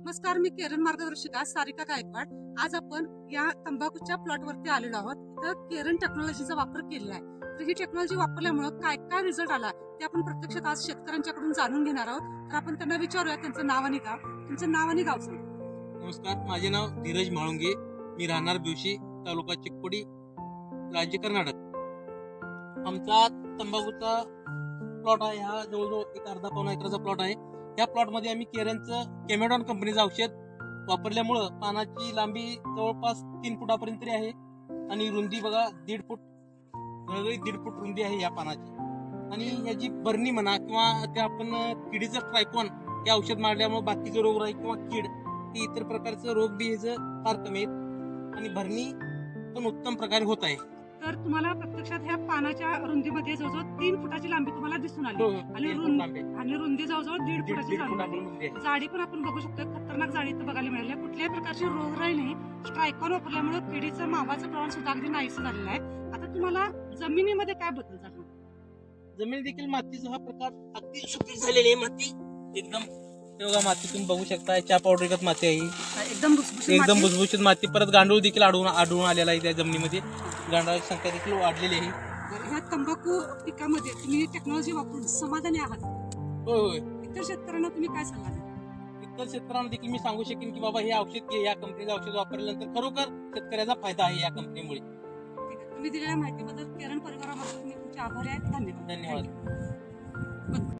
नमस्कार मी केरन मार्गदर्शिका सारिका गायकवाड. आज आपण या तंबाखूच्या प्लॉट वरती आलेलो आहोत. इथं केरन टेक्नॉलॉजीचा वापर केलेला आहे. तर ही टेक्नॉलॉजी वापरल्यामुळे काय काय रिझल्ट आला ते आपण प्रत्यक्षात आज शेतकऱ्यांच्याकडून जाणून घेणार आहोत. तर आपण त्यांना विचारूया त्यांचं नाव आणि गाव. तुमचं नाव आणि गाव सांगा. नमस्कार माझे नाव धीरज म्हाळुंगे मी राहणार बिवशी तालुका चिकपोडी राज्य कर्नाटक. आमचा तंबाखूचा प्लॉट आहे हा जवळजवळ एक अर्धा पावणा एकराचा प्लॉट आहे. या प्लॉटमध्ये आम्ही केरनचं केमेडॉन कंपनीचं औषध वापरल्यामुळं पानाची लांबी जवळपास तीन फुटापर्यंत तरी आहे. आणि रुंदी बघा दीड फूट जवळजवळ दीड फूट रुंदी आहे या पानाची. आणि याची बरणी म्हणा किंवा त्या आपण किडीचं ट्रायकॉन हे औषध मारल्यामुळे बाकीचे रोग राहील किंवा कीड की इतर प्रकारचं रोग बी ह्याचं फार कमी आहेत. आणि भरणी पण उत्तम प्रकारे होत आहे. तर तुम्हाला प्रत्यक्षात ह्या पानाच्या रुंदीमध्ये जवळजवळ तीन फुटाची लांबी तुम्हाला दिसून आली. आणि फूट लांबी. आहे. आणि रुंदी जवळजवळ दीड दीड फुटाची दीड आहे. जाडी पण आपण बघू शकतो खतरनाक जाडी इथं बघायला मिळाली आहे. कुठल्याही प्रकारची रोगराई नाही. स्ट्रायकॉन वापरल्यामुळे किडीचं मावाचं प्रमाण सुद्धा अगदी नाहीसं झालेलं आहे. आता तुम्हाला जमिनीमध्ये काय बदल झाला? जमीन देखील मातीचा हा प्रकार अगदी सुपीक झालेली आहे. माती एकदम हे बघा माती तुम्ही बघू शकता चहा पावडर माती आहे ही. एकदम भुसभुशीत एकदम माती. भुसभुशीत माती. परत गांडूळ देखील आढळून आढळून आलेला आहे त्या जमिनीमध्ये. गांडळाची संख्या देखील वाढलेली आहे. बरं, ह्या तंबाखू पिकामध्ये तुम्ही टेक्नॉलॉजी वापरून समाधानी आहात. होय होय. इतर शेतकऱ्यांना तुम्ही काय सल्ला द्याल? इतर शेतकऱ्यांना देखील मी सांगू शकेन की बाबा हे औषध घे या कंपनीचं औषध वापरल्यानंतर खरोखर शेतकऱ्याचा फायदा आहे या कंपनीमुळे. ठीक आहे तुम्ही दिलेल्या माहितीबद्दल केरळ परिवाराबद्दल मी तुमचे आभारी आहे. धन्यवाद. धन्यवाद.